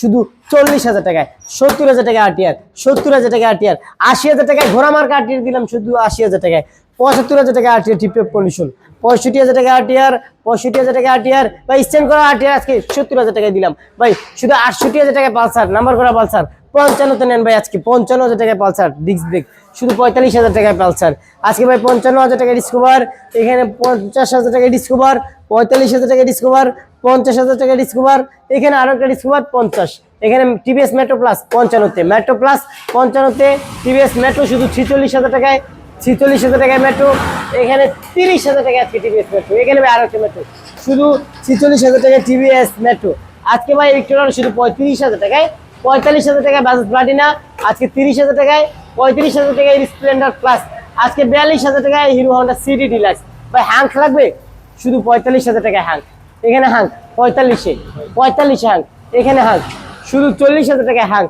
শুধু চল্লিশ হাজার টাকায়। সত্তর হাজার টাকা আরটিআর সত্তর হাজার টাকা আরটিআর আশি হাজার টাকায় ঘোড়া মার্কা আরটিআর দিলাম শুধু আশি হাজার টাকায়। পঁচাত্তর হাজার টাকা আরটিআর টিপটপ কন্ডিশন পঁয়ষট্টি হাজার টাকা আরটিআর পঁয়ষট্টি হাজার টাকা আরটিআর বা স্ট্যান্ড করা আরটিআর আজকে সত্তর হাজার টাকায় দিলাম। ভাই, শুধু আটষট্টি হাজার টাকায় পালসার নাম্বার করা পালসার। পঞ্চান্নতে নেন ভাই আজকে পঞ্চান্ন হাজার টাকায় পালসার ডিস্ক ব্রেক শুধু পঁয়তাল্লিশ হাজার টাকায় পালসার আজকে ভাই পঞ্চান্ন হাজার টাকায় ডিসকভার এখানে পঞ্চাশ হাজার টাকায় ডিসকভার পঁয়তাল্লিশ হাজার টাকায় ডিসকভার পঞ্চাশ হাজার টাকায় ডিসকভার এখানে আরও একটা ডিসকভার পঞ্চাশ এখানে টিভিএস মেট্রো প্লাস পঞ্চান্নতে মেট্রো প্লাস পঞ্চান্নতে টিভিএস মেট্রো শুধু ছিচল্লিশ হাজার টাকায় ছিচল্লিশ হাজার টাকায় মেট্রো এখানে তিরিশ হাজার টাকায় আজকে টিভিএস মেট্রো এখানে ভাই আরও একটা মেট্রো শুধু ছিচল্লিশ হাজার টাকায় টিভিএস মেট্রো আজকে ভাই ইলেকট্রন শুধু পঁয়ত্রিশ হাজার টাকায় পঁয়তাল্লিশ হাজার টাকায় বাজাজ প্লাটিনা, আজকে তিরিশ হাজার টাকায়, পঁয়ত্রিশ হাজার টাকায় স্প্লেন্ডার প্লাস আজকে বিয়াল্লিশ হাজার টাকায় হিরো হন্ডা সিডি ডিলাক্স ভাই হ্যাঙ্ক লাগবে? শুধু পঁয়তাল্লিশ হাজার টাকায় হ্যাঙ্ক এখানে হ্যাঙ্ক পঁয়তাল্লিশে। পঁয়তাল্লিশে হ্যাঙ্ক এখানে হ্যাঙ্ক শুধু চল্লিশ হাজার টাকায় হ্যাঙ্ক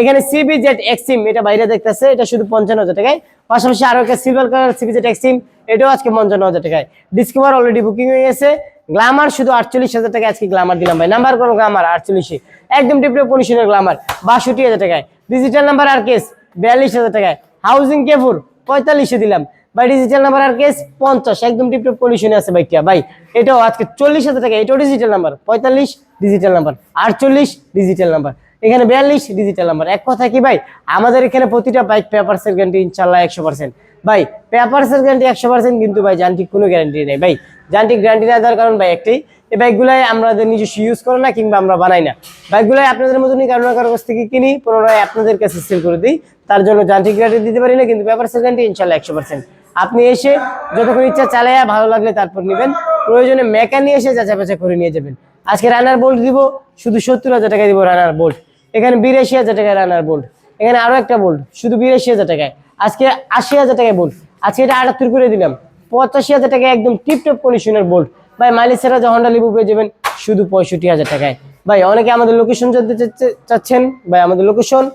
এখানে সিবি জেড এক্সিম এটা বাইরে দেখতেছে, এটা শুধু পঞ্চান্ন হাজার টাকায়। পাশাপাশি আরও একটা silver colour CB Z Xtreme এটাও আজকে পঞ্চান্ন হাজার টাকায়। ডিসকভার অলরেডি বুকিং হয়ে গেছে। গ্লামার শুধু আটচল্লিশ হাজার টাকা আজকে গ্লামার দিলাম ভাই। নাম্বার করো গ্লামার আটচল্লিশে। একদম টিপটপ পলিউশনের গ্লামার বাষট্টি হাজার টাকায়। ডিজিটাল নাম্বার আর কেস বিয়াল্লিশ হাজার টাকায়। হাউজিং কেফুর পঁয়তাল্লিশে দিলাম। ভাই ডিজিটাল নাম্বার আর কেস পঞ্চাশ। একদম টিপটপ পলিউশনে আছে বাইকটা ভাই, এটাও আজকে চল্লিশ হাজার টাকা এটাও ডিজিটাল নাম্বার পঁয়তাল্লিশ ডিজিটাল নাম্বার আটচল্লিশ ডিজিটাল নাম্বার এখানে বিয়াল্লিশ ডিজিটাল নাম্বার এক কথা কি ভাই? আমাদের এখানে প্রতিটা বাইক পেপারসের গ্যারান্টি ইনশাল্লাহ একশো পার্সেন্ট ভাই পেপারসের গ্যারান্টি একশো পার্সেন্ট কিন্তু ভাই যান্ত্রিক কোনো গ্যারান্টি নেই। ভাই যান্ত্রিক গ্যারান্টি না দেওয়ার কারণ ভাই একটাই এই বাইকগুলাই আমাদের নিজস্ব ইউজ করে না কিংবা আমরা বানাই না। বাইকগুলাই আপনাদের মতনই কারও না কারও কাছ থেকে কিনি, পুনরায় আপনাদের কাছে সেল করে দিই। তার জন্য যান্ত্রিক গ্যারান্টি দিতে পারি না, কিন্তু পেপারসের গ্যারান্টি ইনশাল্লাহ একশো পার্সেন্ট আপনি এসে যতক্ষণ ইচ্ছা চালাইয়া ভালো লাগলে তারপর নেবেন। প্রয়োজনে মেকানি এসে যাচা বাচা করে নিয়ে যাবেন। আজকে রানার বোল্ট দিব, শুধু সত্তর হাজার টাকা দিব রানার বোল্ট এখানে বিরাশি হাজার টাকায় রানার বোল্ট। এখানে আরও একটা বোল্ট, শুধু বিরাশি হাজার টাকায়। আজকে আশি হাজার টাকায় বোল্ট। আজকে এটা আটাত্তর করে দিলাম। পঁচাশি হাজার টাকায় একদম টিপটপ কন্ডিশনের বোল্ট। ভাই মাইলেজ যে হন্ডা লিবু পেয়ে যাবেন, শুধু পঁয়ষট্টি হাজার টাকায়। ভাই, অনেকে আমাদের লোকেশন জানতে চাচ্ছে- চাচ্ছেন। ভাই, আমাদের লোকেশন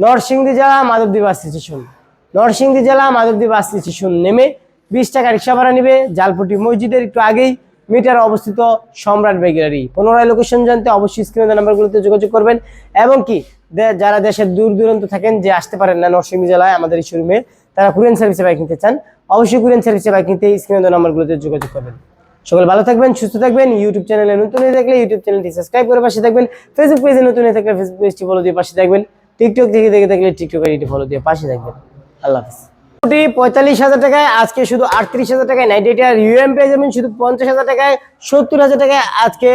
নরসিংদী জেলা, মাধবদী বাস স্টেশন নরসিংদী জেলা, মাধবদী বাস স্টেশন নেমে বিশ টাকা রিক্সা ভাড়া নেবে। জালপটি মসজিদের একটু আগেই মিটার অবস্থিত সম্রাট বেগেরারি পুনরায় লোকেশন জানতে অবশ্যই স্ক্রিনের নাম্বারগুলোতে যোগাযোগ করবেন। এবং কি যারা দেশের দূর দূরান্ত থাকেন যে আসতে পারেন না নরসিংদী জেলায়, আমাদের এই শোরুমে তারা কুরিয়ান সার্ভিসে বাইক নিতে চান, অবশ্যই কুরিয়ান সার্ভিসে বাইক নিতে স্ক্রিনের নাম্বারগুলোতে যোগাযোগ করবেন। সকল ভালো থাকবেন, সুস্থ থাকবেন। ইউটিউব চ্যানেলে নতুন হয়ে থাকলে ইউটিউব চ্যানেলটি সাবস্ক্রাইব করে পাশে থাকবেন। ফেসবুক পেজে নতুন হয়ে থাকলে ফেসবুক পেজটি ফলো দিয়ে পাশে থাকবেন। টিকটক থেকে দেখে থাকলে টিকটক আইডি ফলো দিয়ে পাশে থাকবেন। আল্লাহ হাফিজ। কোটি পঁয়তাল্লিশ হাজার টাকায়, আজকে শুধু আটত্রিশ হাজার টাকায় নাইনটি এইটার ইউএম পেয়ে যাবেন শুধু পঞ্চাশ হাজার টাকায়, সত্তর হাজার টাকায় আজকে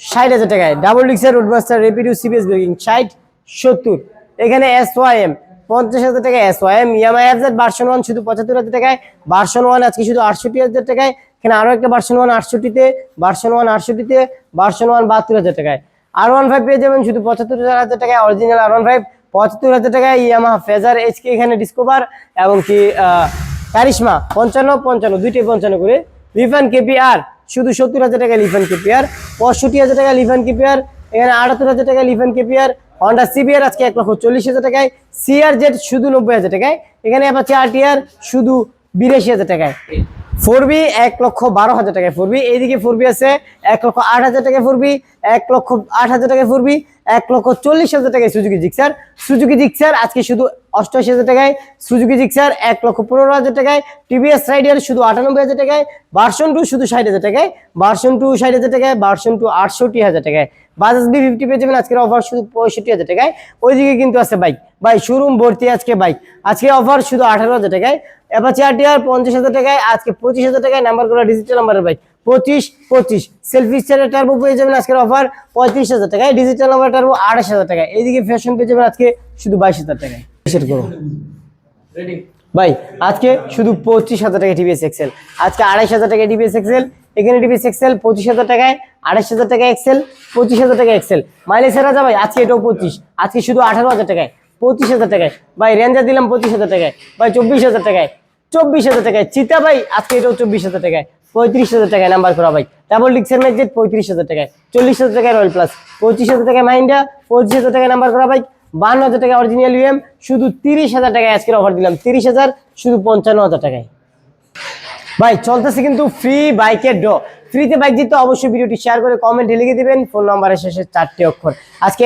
ষাট হাজার টাকায়। ডাবল ডিক্সের রোডমাস্টার রেপিডিউ সিবিএস ব্রেকিং ষাট, সত্তর। এখানে এস ওয়াই এম পঞ্চাশ হাজার টাকায় S Y M EMI F Z version one শুধু পঁচাত্তর হাজার টাকায় ভার্সন ওয়ান আজকে শুধু আটষট্টি হাজার টাকায়। এখানে আরও একটা ভার্সন ওয়ান আটষট্টিতে ভার্সন ওয়ান আটষট্টিতে ভার্সন ওয়ান বাহাত্তর হাজার টাকায়। আর ওয়ান ফাইভ পেয়ে যাবেন শুধু পঁচাত্তর হাজার টাকায় অরিজিনাল আর ওয়ান ফাইভ পঁচাত্তর হাজার টাকায় ইয়ামা ফেজার এইচকে এখানে ডিসকভার এবং কি কারিশমা পঞ্চান্ন পঞ্চান্ন, দুইটাই পঞ্চান্ন করে লিফান কেপিআর শুধু সত্তর হাজার টাকা লিফান কেপিআর পঁয়ষট্টি হাজার টাকা লিফান কেপিআর এখানে আটাত্তর হাজার টাকা লিফান কেপিআর হন্ডা সিবিআর আজকে এক লক্ষ চল্লিশ হাজার টাকায় সিআর জেড শুধু নব্বই হাজার টাকায়, এখানে অ্যাপাচি আরটিআর শুধু বিরাশি হাজার টাকায়। ফোর বি এক লক্ষ বারো হাজার টাকায় ফোর বি এইদিকে ফোর বি আছে এক লক্ষ আট হাজার টাকায় ফোর বি এক লক্ষ আট হাজার টাকায় ফোর বি এক লক্ষ চল্লিশ হাজার টাকায় সুজুকি জিক্সার। সুজুকি জিক্সার আজকে শুধু অষ্টআশি হাজার টাকায়, সুজুকি জিক্সার এক লক্ষ পনেরো হাজার টাকায়, টিভিএস রাইডার শুধু আটানব্বই হাজার টাকায় ভার্সন টু শুধু ষাট হাজার টাকায় ভার্সন টু ষাট হাজার টাকায় ভার্সন টু আটষট্টি হাজার টাকায়। বাজাজ বি ফিফটি পেয়ে যাবেন আজকের অফার শুধু পঁয়ষট্টি হাজার টাকায়। ওইদিকে কিন্তু আছে বাইক। ভাই শোরুম ভর্তি আজকে বাইক। আজকে অফার শুধু আঠারো হাজার টাকায়। অ্যাপাচি আরটিআর পঞ্চাশ হাজার টাকায়, আজকে পঁচিশ হাজার টাকায় নাম্বার করা ডিজিটাল নাম্বারের বাইক। পঁচিশ পঁচিশ। সেলফি স্টারের টার্বো পেয়ে যাবেন আজকের অফার পঁয়ত্রিশ হাজার টাকায়। ডিজিটাল নাম্বার টার্বো আঠাশ হাজার টাকায়। এইদিকে ফ্যাশন পেয়ে যাবেন আজকে শুধু বাইশ হাজার টাকায়। সেট করো। ভাই আজকে শুধু পঁচিশ হাজার টাকা টিভিএস এক্সেল আজকে আড়াইশ হাজার টাকা টিভিএস এক্সেল এখানে টিভিএস এক্সেল পঁচিশ হাজার টাকায় আড়াইশ হাজার টাকা এক্সেল পঁচিশ হাজার টাকা এক্সেল মাইলেজ রাজা ভাই আজকে এটাও পঁচিশ। আজকে শুধু আঠারো হাজার টাকায়। পঁচিশ হাজার টাকায়। ভাই রেঞ্জার দিলাম পঁচিশ হাজার টাকায়। ভাই চব্বিশ হাজার টাকায়। চব্বিশ হাজার টাকায়। চিতা ভাই আজকে এটাও চব্বিশ হাজার টাকায়। পঁয়ত্রিশ হাজার টাকায় নাম্বার করা ভাই ডাবল ডিক্সের ম্যাগজেট পঁয়ত্রিশ হাজার টাকায়। চল্লিশ হাজার টাকায় রয়্যাল প্লাস পঁচিশ হাজার টাকায় মাইন্ডা পঁচিশ হাজার টাকায় নাম্বার করা ভাই বান্ন হাজার টাকা অরিজিনাল ইউএম শুধু তিরিশ হাজার টাকায় আজকের অফার দিলাম। তিরিশ হাজার, শুধু পঞ্চান্ন হাজার টাকায়। ভাই, চলতেছে কিন্তু ফ্রি বাইকের ড্র ফ্রিতে বাইক জিততে অবশ্যই ভিডিওটি শেয়ার করে কমেন্টে লিখে দিবেন। ফোন নাম্বারের শেষে চারটি অক্ষর। আজকে